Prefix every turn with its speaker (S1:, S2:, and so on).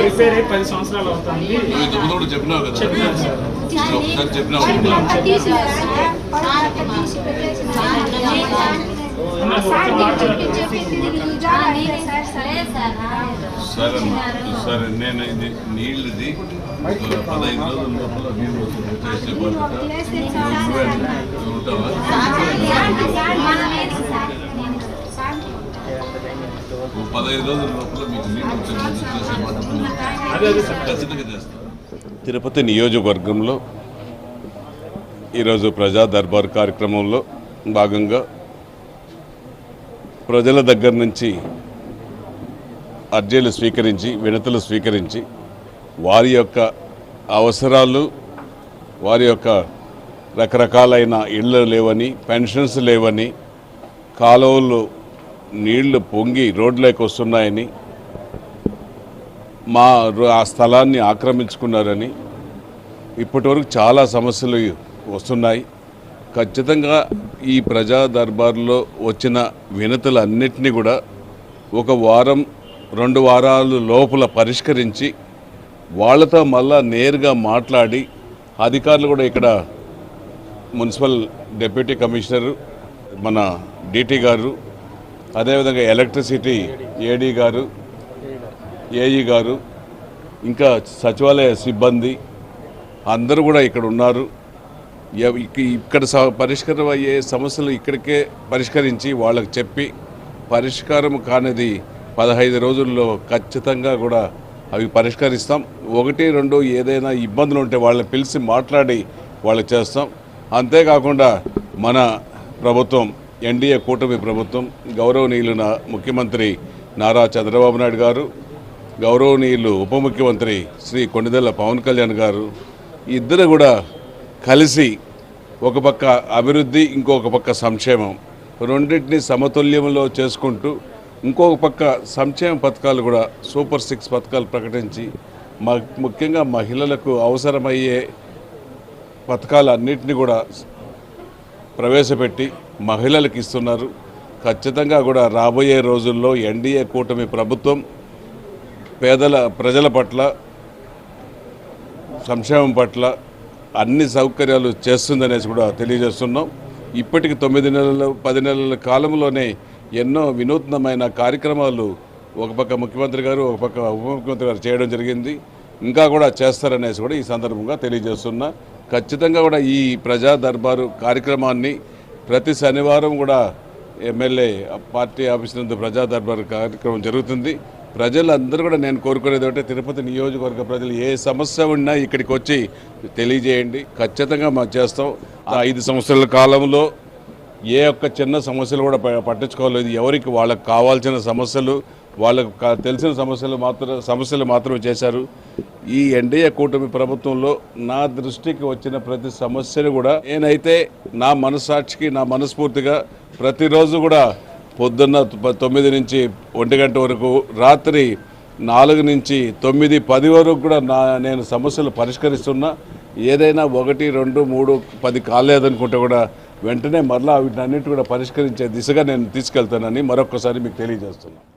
S1: Repair అయ్యి పది సంవత్సరాలు అవుతుంది
S2: చెప్పినావు కదా ఒకసారి చెప్పినావు సరే అమ్మా. సరే నేను ఇది నీళ్ళది పదహైదు రోజుల లోపల నీళ్ళు వస్తుంది చేసే బాధ్యత నువ్వే ఉంటావా పదహైదు రోజుల లోపల మీకు ఖచ్చితంగా తిరుపతి నియోజకవర్గంలో ఈరోజు ప్రజా దర్బార్ కార్యక్రమంలో భాగంగా ప్రజల దగ్గర నుంచి అర్జీలు స్వీకరించి వినతులు స్వీకరించి వారి యొక్క అవసరాలు వారి యొక్క రకరకాలైన ఇళ్ళు లేవని పెన్షన్స్ లేవని కాలువలు నీళ్ళు పొంగి రోడ్లోకి వస్తున్నాయని మా ఆ స్థలాన్ని ఆక్రమించుకున్నారని ఇప్పటివరకు చాలా సమస్యలు వస్తున్నాయి. ఖచ్చితంగా ఈ ప్రజా దర్బార్లో వచ్చిన వినతులన్నింటినీ కూడా ఒక వారం రెండు వారాలు లోపల పరిష్కరించి వాళ్ళతో మళ్ళా నేరుగా మాట్లాడి అధికారులు కూడా ఇక్కడ మున్సిపల్ డిప్యూటీ కమిషనర్ మన డిటి గారు అదేవిధంగా ఎలక్ట్రిసిటీ ఏడీ గారు ఏఈ గారు ఇంకా సచివాలయ సిబ్బంది అందరూ కూడా ఇక్కడ ఉన్నారు. ఇక్కడ స- పరిష్కారం అయ్యే సమస్యలు ఇక్కడికే పరిష్కరించి వాళ్ళకి చెప్పి పరిష్కారం కానిది పదహైదు రోజుల్లో ఖచ్చితంగా కూడా అవి పరిష్కరిస్తాం. ఒకటి రెండు ఏదైనా ఇబ్బందులు ఉంటే వాళ్ళని పిలిచి మాట్లాడి వాళ్ళకి చేస్తాం. అంతేకాకుండా మన ప్రభుత్వం ఎన్డీఏ కూటమి ప్రభుత్వం గౌరవనీయులు నా ముఖ్యమంత్రి నారా చంద్రబాబు నాయుడు గారు గౌరవనీయులు ఉప ముఖ్యమంత్రి శ్రీ కొండదెల్ల పవన్ కళ్యాణ్ గారు ఇద్దరు కూడా కలిసి ఒక పక్క అభివృద్ధి ఇంకొక పక్క సంక్షేమం. రెండింటిని సమతుల్యంలో చేసుకుంటూ ఇంకొక పక్క సంక్షేమ పథకాలు కూడా సూపర్ సిక్స్ పథకాలు ప్రకటించి మ- ముఖ్యంగా మహిళలకు అవసరమయ్యే పథకాలన్నింటినీ కూడా ప్రవేశపెట్టి మహిళలకు ఇస్తున్నారు. ఖచ్చితంగా కూడా రాబోయే రోజుల్లో ఎన్డీఏ కూటమి ప్రభుత్వం పేదల ప్రజల పట్ల సంక్షేమం పట్ల అన్ని సౌకర్యాలు చేస్తుందనేసి కూడా తెలియజేస్తున్నాం. ఇప్పటికి తొమ్మిది నెలల పది నెలల కాలంలోనే ఎన్నో వినూత్నమైన కార్యక్రమాలు ఒక పక్క ముఖ్యమంత్రి గారు ఒక పక్క ఉప ముఖ్యమంత్రి గారు చేయడం జరిగింది. ఇంకా కూడా చేస్తారనేసి కూడా ఈ సందర్భంగా తెలియజేస్తున్నా. ఖచ్చితంగా కూడా ఈ ప్రజా దర్బారు కార్యక్రమాన్ని ప్రతి శనివారం కూడా ఎమ్మెల్యే పార్టీ ఆఫీస్ నందు ప్రజా దర్బార్ కార్యక్రమం జరుగుతుంది. ప్రజలందరూ కూడా నేను కోరుకునేది ఒకటే తిరుపతి నియోజకవర్గ ప్రజలు ఏ సమస్య ఉన్నా ఇక్కడికి వచ్చి తెలియజేయండి. ఖచ్చితంగా మాకు చేస్తాం. ఆ ఐదు సంవత్సరాల కాలంలో ఏ ఒక్క చిన్న సమస్యలు కూడా ప- పట్టించుకోలేదు. ఎవరికి వాళ్ళకి కావాల్సిన సమస్యలు వాళ్ళకు కా- తెలిసిన సమస్యలు మాత్రం సమస్యలు మాత్రమే చేశారు. ఈ ఎన్డీఏ కూటమి ప్రభుత్వంలో నా దృష్టికి వచ్చిన ప్రతి సమస్యను కూడా నేనైతే నా మనస్సాక్షికి నా మనస్ఫూర్తిగా ప్రతిరోజు కూడా పొద్దున్న తొమ్మిది నుంచి ఒంటి గంట వరకు రాత్రి నాలుగు నుంచి తొమ్మిది పది వరకు కూడా నా నేను సమస్యలు పరిష్కరిస్తున్నా. ఏదైనా ఒకటి రెండు మూడు పది కాలేదనుకుంటే కూడా వెంటనే మరలా వీటన్నిటి కూడా పరిష్కరించే దిశగా నేను తీసుకెళ్తానని మరొకసారి మీకు తెలియజేస్తున్నాను